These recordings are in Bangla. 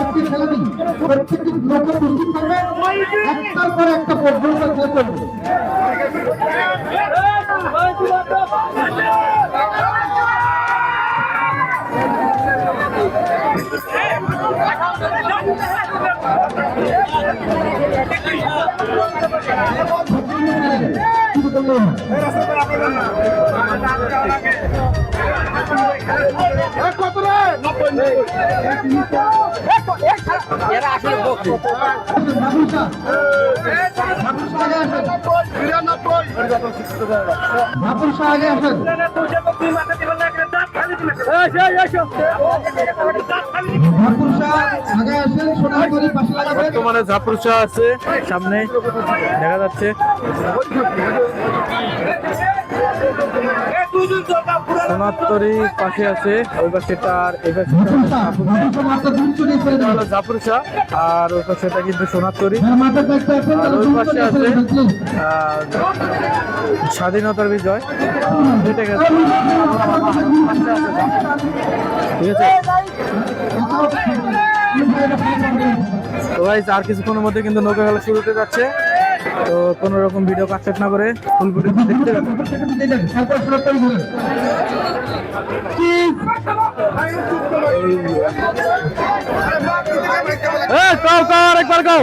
আজকে থাকবে। একটার পর একটা পর্যন্ত খেলা চলবে। হয়। মাগুরসা মাগুরসা আগে আসেন মাগুরসা আগে আসেন মাগুরসা আগে আসেন সোনারপুরি পাশে লাগাবেন বর্তমানে ঝাপুরসা আছে, সামনে দেখা যাচ্ছে সোনাত্তরি পাশে আছে ওই পাশে তার এই পাশে মাগুরসা মাগুরসা মাত্র দুই চলে ফেলে এটা দেবেন হলো ঝাপুরসা আর ওই পাশে এটা কিন্তু সোনাত্তরি আর ওই পাশে আছে স্বাধীনতার বিজয় হেঁটে গেছে ঠিক আছে তো ভাই আর কিছুক্ষণের মধ্যে কিন্তু নৌকা খেলা শুরু হতে যাচ্ছে তো কোনো রকম ভিডিও কাটছেট না করে ফুল ভিডিও দেখতে কাও কাও আরেকবার কাও।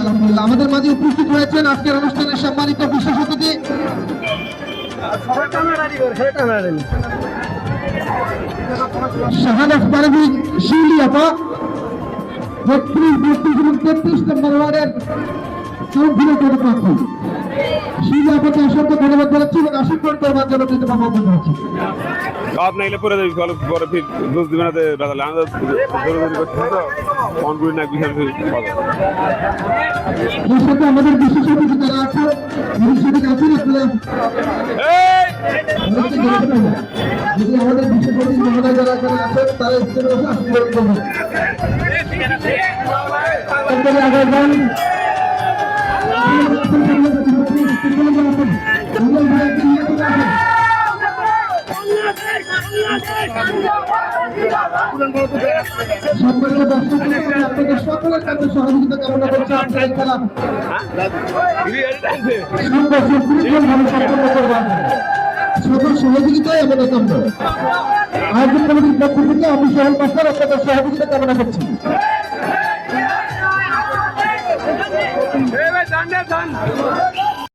আলহামদুলিল্লাহ। আমাদের মাঝে উপস্থিত হয়েছেন আজকের অনুষ্ঠানের সম্মানিত বিশেষ অতিথি। এবং তেত্রিশ নম্বর ওয়ার্ডের চৌধুরী শিউলি আপাকে অসংখ্য ধন্যবাদ জানাচ্ছি এবং আশীর্বাদ করবার জন্য কিন্তু আহ্বান জানাচ্ছি খাওয়াত না গেলে পরে যাবি ফলে পরে ফির দোষ দিবে না তো বেতালে আমি দৌড়াদৌড়ি করতে তো ফোন করি না বিশাল এর সাথে আমাদের বিশেষ অতিথি যারা আছে বিশেষ অতিথি আছেন আপনারা অনেককে জানাতে পারবেন। যদি আমাদের বিশেষ অতিথি মহোদয় যারা এখানে আছেন তারা স্টেজে বসে আশীর্বাদ করবেন তারপরে আগে যান সম্মানিত দর্শক আপনাদের সকলের কাছে সহযোগিতা কামনা করছে আপনার খেলা সকল সহযোগিতাই আমাদের কাম্য আয়োজন কমিটির পক্ষ থেকে আমি সোহেল মাস্টার আপনাদের সহযোগিতা কামনা করছি দান